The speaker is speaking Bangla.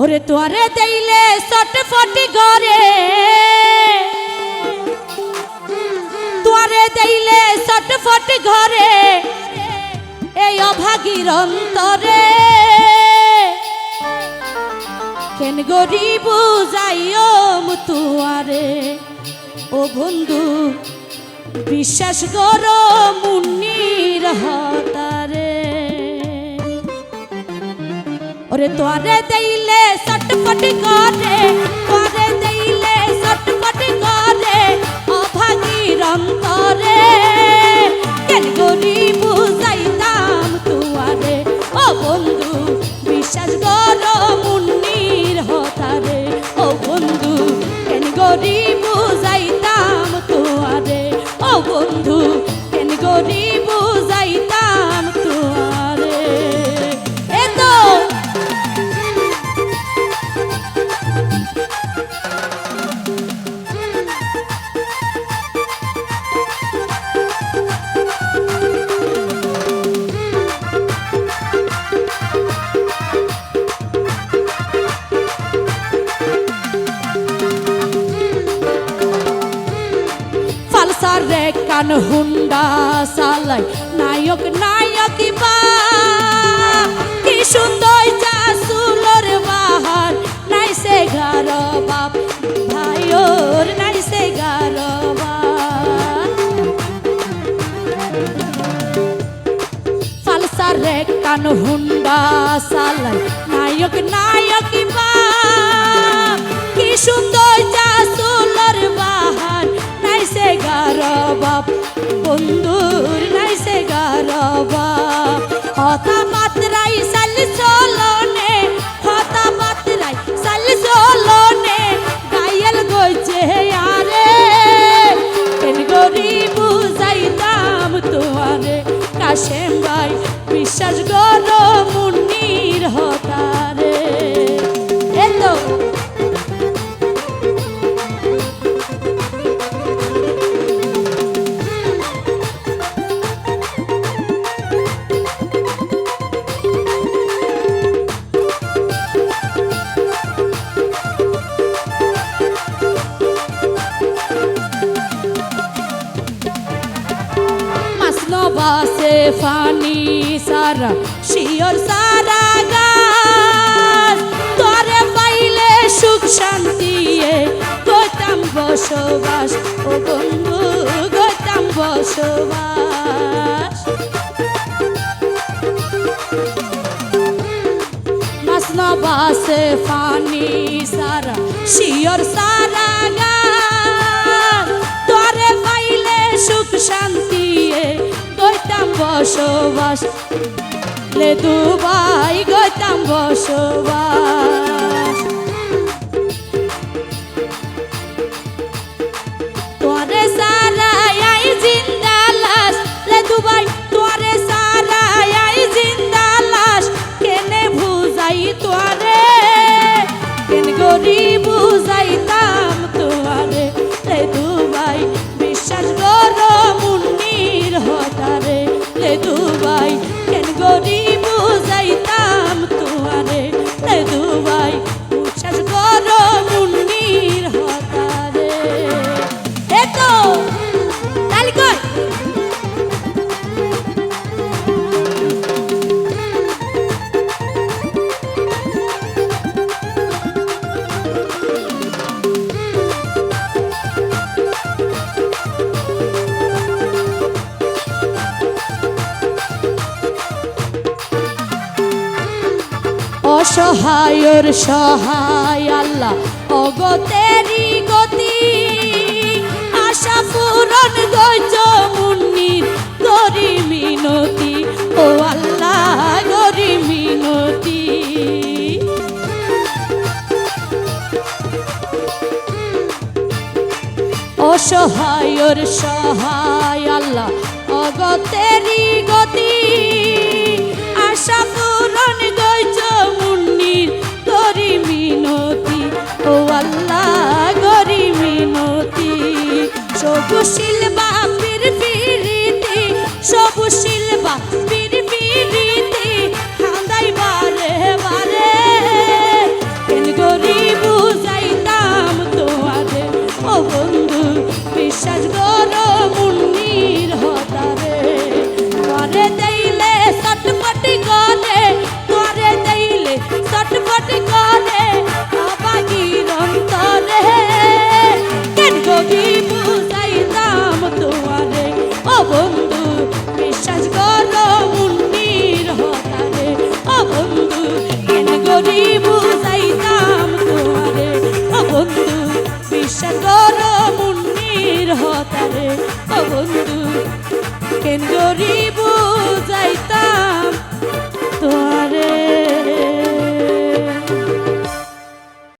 ওরে তোরে দেইলে চটফটি ঘরে। তোরে দেইলে চটফটি ঘরে। এই অভাগীর অন্তরে। কেন গরিব যাইও মুতুয়ারে? ও বন্ধু, বিশ্বাস কর মুন্নির হতারে। ওরে তোরে দেইলে চটপট করে রে হুন্ডা সালাই নায়ক নায়ক কি সুন্দর যা চাসুলর বাহার। নাইসে ঘর বাপ ভাইওর নাইসে ঘর বাপ। ফালসার কান হুন্ডা সালাই নায়ক নায়ক বা বন্ধুর নাইসে গার বাসে ফানি সারা শিওর সারা গাছ তোরে পাইলে সুখ শান্তি গৌতম বসবাস ও বন্ধু গৌতম বসবাস মাসনো বাসে ফানি সারা শিওর সারা গাছ তোরে পাইলে সুখ শান্তি বসবাস। লে দুবাই গতাম বসবাস। দুবাই অসহায়র সহায় আল্লাহ অগতেরি গতি। আশা পূরণ গজ মুন্নির গরি মিনতি, ও আল্লাহ গরি মিনতি। অসহায়র সহায় আল্লাহ অগতেরি গতি। বন্ধু, বিশ্বাস করো মুন্নির হতারে। ও বন্ধু কেন করি বুঝাইতাম তোমারে। ও বন্ধু, বিশ্বাস করো মুন্নির হতারে। ও বন্ধু কেন করি বুঝাইতাম